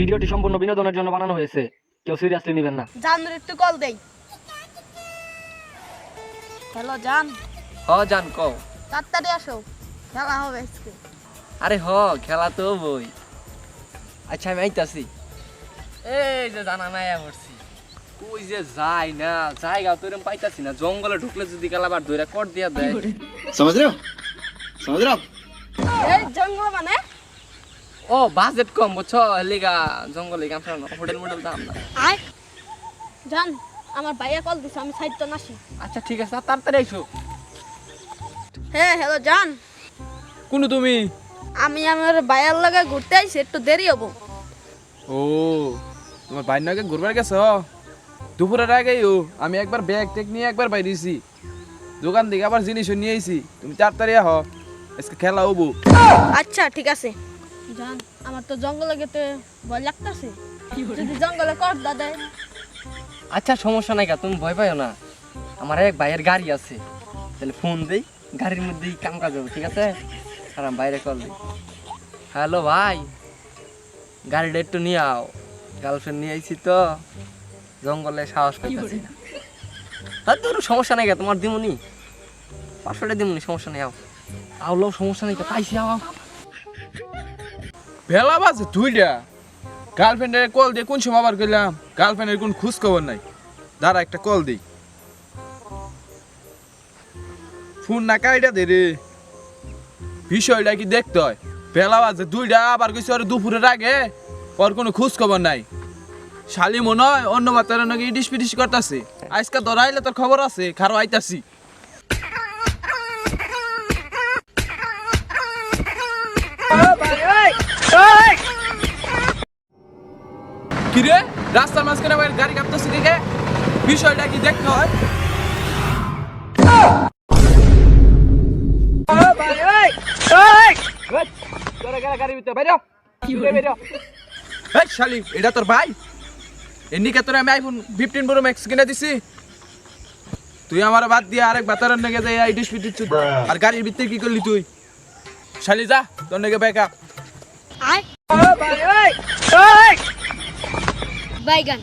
ভিডিওটি সম্পূর্ণ বিনোদনের জন্য বানানো হয়েছে। কেউ সিরিয়াসলি নেবেন না। জানুর একটু কল দেই। হ্যালো জান। হ জান কও। তাড়াতাড়ি আসো। খেলা হবে আজকে। আরে হ খেলা তো বই আচ্ছা আমি আইতাছি। এই যে জানা নাই পড়ছি কই যে যাই না জায়গা তো এরকম পাইতাছি না। জঙ্গলে ঢুকলে যদি গেল আবার ধরে কর দিয়া দেয়। সমাজ রে সমাজ রে এই জঙ্গল মানে? ও বাজেট কম বুঝছ? লিগা জঙ্গলে গাম হোটেল মোটেল দাম না। আয়। জান আমার ভাইয়া কল দিছে আমি সাইড তো নাসি। আচ্ছা ঠিক আছে তাড়াতাড়ি আইসো। হ্যাঁ হ্যালো জান। কোন তুমি? আমি আমার ভাইয়ার লগে ঘুরতে আইছি একটু দেরি হব। ও তোমার বাইর নাকি ঘুরবার গেছ? দুপুরের আগেই ও আমি একবার ব্যাগ টেক নিয়ে একবার বাইরেছি দোকান থেকে আবার জিনিসও নিয়ে আইছি। তুমি তাড়াতাড়ি আহ আজকে খেলা হব। আচ্ছা ঠিক আছে। জান আমার তো জঙ্গলে গেতে ভয় লাগতেছে। যদি জঙ্গলে করদা দেয়। আচ্ছা সমস্যা নাই কা তুমি ভয় পাইও না। আমার এক ভাইয়ের গাড়ি আছে। তাহলে ফোন দেই গাড়ির মধ্যেই কাম কাজ হবে ঠিক আছে? আর আমি বাইরে কল দিই। হ্যালো ভাই গাড়িটা একটু নিয়ে আও। গার্লফ্রেন্ড নিয়ে আইছি তো। জঙ্গলে সাহস পাইতেছি না। তোর সমস্যা নাই কা তোমার দিমুনি? পাঁচশোটা দিমুনি সমস্যা নেই আও। আউলো সমস্যা নেই পাইছি আও। ভেলা বাজে দুইটা। গার্লফ্রেন্ডের কল দিয়ে কোন সময় আবার করলাম? গার্লফ্রেন্ডের কোন খোঁজ খবর নাই। দাঁড়া, একটা কল দিই। ফোন না কাইটা দে রে। বিষয়টা কি দেখতে হয়? বেলা বাজে দুইটা, আবার কিছু আর দুপুরের আগে, ওর কোনো খোঁজ খবর নাই। শালি মনে হয় অন্য বাতার নাকি ইডিস পিডিস করতেছে। আজকে ধরাইলে তোর খবর আছে, খারো আইতাছি। কিরে রাস্তার মাঝখানে আবার গাড়ি কাঁপতেছে দিকে বিষয়টা কি দেখতে হয়? এই শালি এটা তোর ভাই? এমনিকে তোর আমি আইফোন ফিফটিন প্রো ম্যাক্স কিনে দিছি। তুই আমার বাদ দিয়ে আরেক বাতারের নাকি যাই আইডিস ফিটিস আর গাড়ির ভিতরে কি করলি তুই? শালি যা তোর আয়। বাইগান